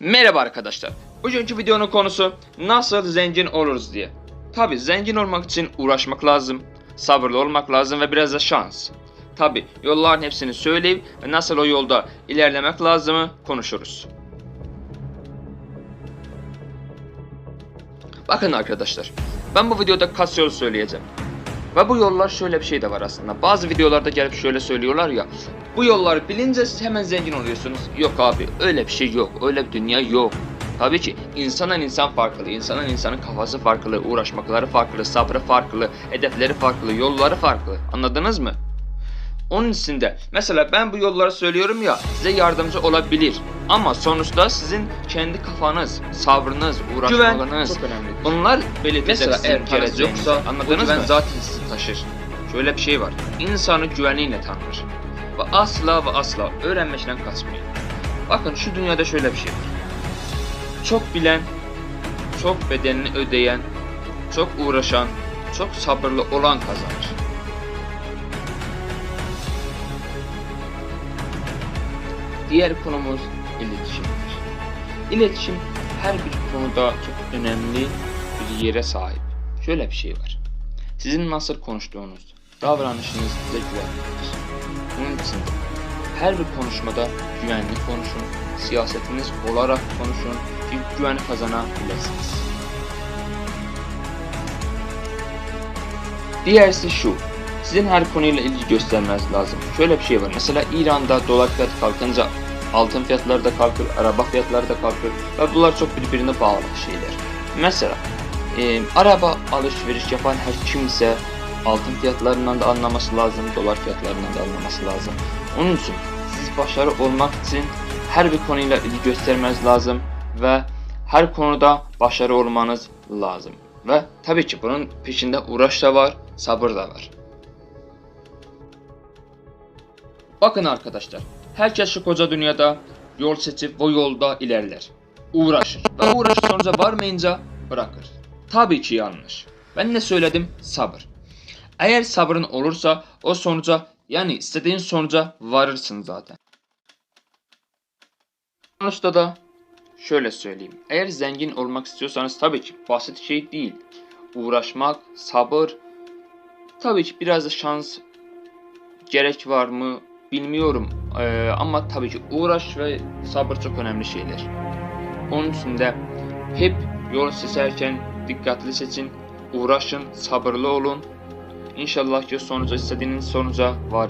Merhaba arkadaşlar. Bugünkü videonun konusu nasıl zengin oluruz diye. Tabi zengin olmak için uğraşmak lazım, sabırlı olmak lazım ve biraz da şans. Tabi yolların hepsini söyleyip ve nasıl o yolda ilerlemek lazımı konuşuruz. Bakın arkadaşlar, ben bu videoda kaç yol söyleyeceğim. Ve bu yollar şöyle bir şey de var aslında. Bazı videolarda gelip şöyle söylüyorlar ya. Bu yolları bilince siz hemen zengin oluyorsunuz. Yok abi öyle bir şey yok. Öyle bir dünya yok. Tabii ki insandan insan farklı. İnsanın insanın kafası farklı. Uğraşmakları farklı. Sabrı farklı. Hedefleri farklı. Yolları farklı. Anladınız mı? Onun için de mesela ben bu yolları söylüyorum ya size yardımcı olabilir. Ama sonuçta sizin kendi kafanız, sabrınız, önemli. Bunlar belirtecek Mesela eğer geleceğinizi. yoksa anladınız mı? zaten sizi taşır. Şöyle bir şey var. İnsanı güveniyle tanır. Ve asla ve asla öğrenmekten kaçmayın. Bakın şu dünyada şöyle bir şey var. Çok bilen, çok bedelini ödeyen, çok uğraşan, çok sabırlı olan kazanır. Diğer konumuz iletişimdir. İletişim her bir konuda çok önemli bir yere sahip. Şöyle bir şey var. Sizin nasıl konuştuğunuz, davranışınız verir. Bunun için her bir konuşmada güvenli konuşun, siyasetiniz olarak konuşun ki güven kazanabilirsiniz. Diğerisi şu. Sizin her konuyla ilgi göstermeniz lazım. Şöyle bir şey var. Mesela İran'da dolar fiyatı kalkınca altın fiyatları da kalkır, araba fiyatları da kalkır ve bunlar çok birbirine bağlı şeyler. Mesela e, araba alışveriş yapan her kimse altın fiyatlarından da anlaması lazım, dolar fiyatlarından da anlaması lazım. Onun için siz başarılı olmak için her bir konuyla ilgi göstermeniz lazım ve her konuda başarılı olmanız lazım. Ve tabii ki bunun peşinde uğraş da var, sabır da var. Bakın arkadaşlar, herkes şu koca dünyada yol seçip o yolda ilerler. Uğraşır ve uğraş sonuca varmayınca bırakır. Tabii ki yanlış. Ben ne söyledim? Sabır. Eğer sabrın olursa o sonuca yani istediğin sonuca varırsın zaten. Sonuçta da şöyle söyleyeyim. Eğer zengin olmak istiyorsanız tabii ki basit şey değil. Uğraşmak, sabır, tabii ki biraz da şans gerek var mı bilmiyorum. Ee, ama tabii ki uğraş ve sabır çok önemli şeyler. Onun için de hep yol seçerken dikkatli seçin, uğraşın, sabırlı olun. İnşallah ki sonuca istediğiniz sonuca var.